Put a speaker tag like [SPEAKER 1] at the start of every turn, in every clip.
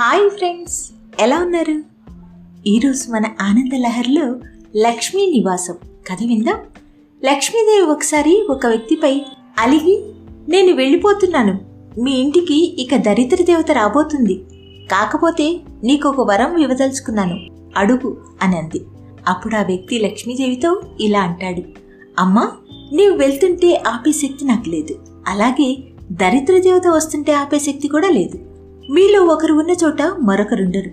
[SPEAKER 1] Hi friends ఎలా ఉన్నారు? ఈరోజు మన ఆనంద లహర్లో లక్ష్మీ నివాసం. కథ విందాం. లక్ష్మీదేవి ఒకసారి ఒక వ్యక్తిపై అలిగి నేను వెళ్ళిపోతున్నాను. మీ ఇంటికి ఇక దరిద్ర దేవత రాబోతుంది. కాకపోతే నీకు ఒక వరం ఇవ్వదలుచుకున్నాను. అడుగు అని అంది. అప్పుడు ఆ వ్యక్తి లక్ష్మీదేవితో ఇలా అంటాడు. అమ్మా నీవు వెళ్తుంటే ఆపే శక్తి నాకు లేదు. అలాగే దరిద్ర దేవత వస్తుంటే ఆపే శక్తి కూడా లేదు. మీలో ఒకరు ఉన్న చోట మరొకరుండరు.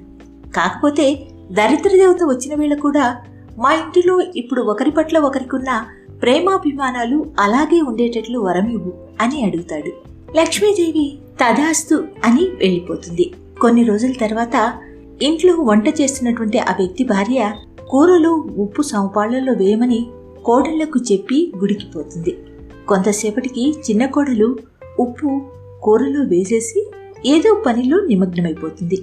[SPEAKER 1] కాకపోతే దరిద్ర దేవత వచ్చిన వేళ కూడా మా ఇంటిలో ఇప్పుడు ఒకరి పట్ల ఒకరికున్న ప్రేమాభిమానాలు అలాగే ఉండేటట్లు వరమివ్వు అని అడుగుతాడు. లక్ష్మీదేవి తదాస్తు అని వెళ్ళిపోతుంది. కొన్ని రోజుల తర్వాత ఇంట్లో వంట చేస్తున్నటువంటి ఆ వ్యక్తి భార్య కూరలో ఉప్పు సమపాళ్ళలో వేయమని కోడళ్ళకు చెప్పి గుడికిపోతుంది కొంతసేపటికి చిన్న కోడలు ఉప్పు కూరలో వేసేసి ఏదో పనిలో నిమగ్నమైపోతుంది.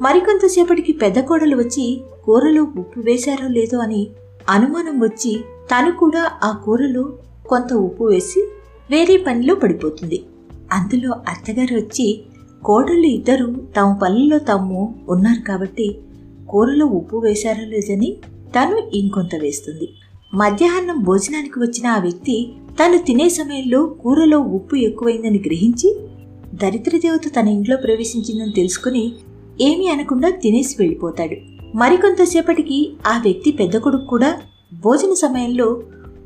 [SPEAKER 1] మరికొంతసేపటికి పెద్ద కోడలు వచ్చి కూరలో ఉప్పు వేశారో లేదో అని అనుమానం వచ్చి తను కూడా ఆ కూరలో కొంత ఉప్పు వేసి వేరే పనిలో పడిపోతుంది. అందులో అత్తగారు వచ్చి కోడళ్ళు ఇద్దరు తమ పనుల్లో తాము ఉన్నారు కాబట్టి కూరలో ఉప్పు వేశారో లేదని తను ఇంకొంత వేస్తుంది. మధ్యాహ్నం భోజనానికి వచ్చిన ఆ వ్యక్తి తను తినే సమయంలో కూరలో ఉప్పు ఎక్కువైందని గ్రహించి దరిద్ర దేవత తన ఇంట్లో ప్రవేశించిందని తెలుసుకుని ఏమీ అనకుండా తినేసి వెళ్ళిపోతాడు. మరికొంతసేపటికి ఆ వ్యక్తి పెద్ద కొడుకు కూడా భోజన సమయంలో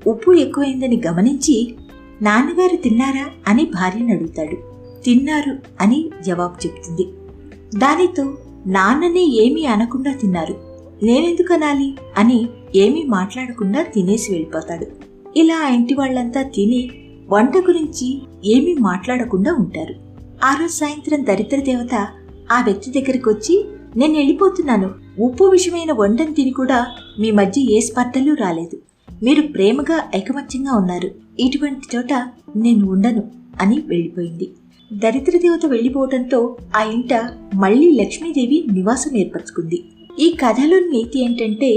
[SPEAKER 1] ఉప్పు ఎక్కువైందని గమనించి నాన్నగారు తిన్నారా? అని భార్యను అడుగుతాడు. తిన్నారు అని జవాబు చెప్తుంది. దానితో నాన్ననే ఏమీ అనకుండా తిన్నారు. నేనెందుకు అనాలి? అని ఏమీ మాట్లాడకుండా తినేసి వెళ్ళిపోతాడు. ఇలా ఆ ఇంటి వాళ్ళంతా తిని వంట గురించి ఏమీ మాట్లాడకుండా ఉంటారు. ఆ రోజు సాయంత్రం దరిద్ర దేవత ఆ వ్యక్తి దగ్గరికి వచ్చి నేను వెళ్ళిపోతున్నాను. ఉప్పు విషమైన వంటను తిని కూడా మీ మధ్య ఏ స్పర్ధలు రాలేదు. మీరు ప్రేమగా ఐకమత్యంగా ఉన్నారు. ఇటువంటి చోట నేను ఉండను అని వెళ్ళిపోయింది. దరిద్ర దేవత వెళ్ళిపోవడంతో ఆ ఇంట మళ్ళీ లక్ష్మీదేవి నివాసం ఏర్పరచుకుంది. ఈ కథలోని నీతి ఏంటంటే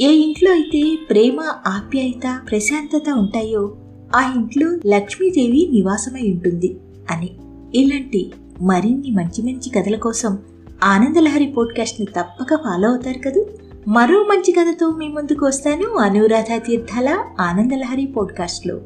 [SPEAKER 1] ఏ ఇంట్లో అయితే ప్రేమ ఆప్యాయత ప్రశాంతత ఉంటాయో ఆ ఇంట్లో లక్ష్మీదేవి నివాసమై ఉంటుంది అని. ఇలాంటి మరిన్ని మంచి మంచి కథల కోసం ఆనందలహరి పోడ్కాస్ట్ని తప్పక ఫాలో అవుతారు కదా? మరో మంచి కథతో మీ ముందుకు వస్తాను అనురాధ తీర్థాల ఆనందలహరి పోడ్కాస్ట్లో.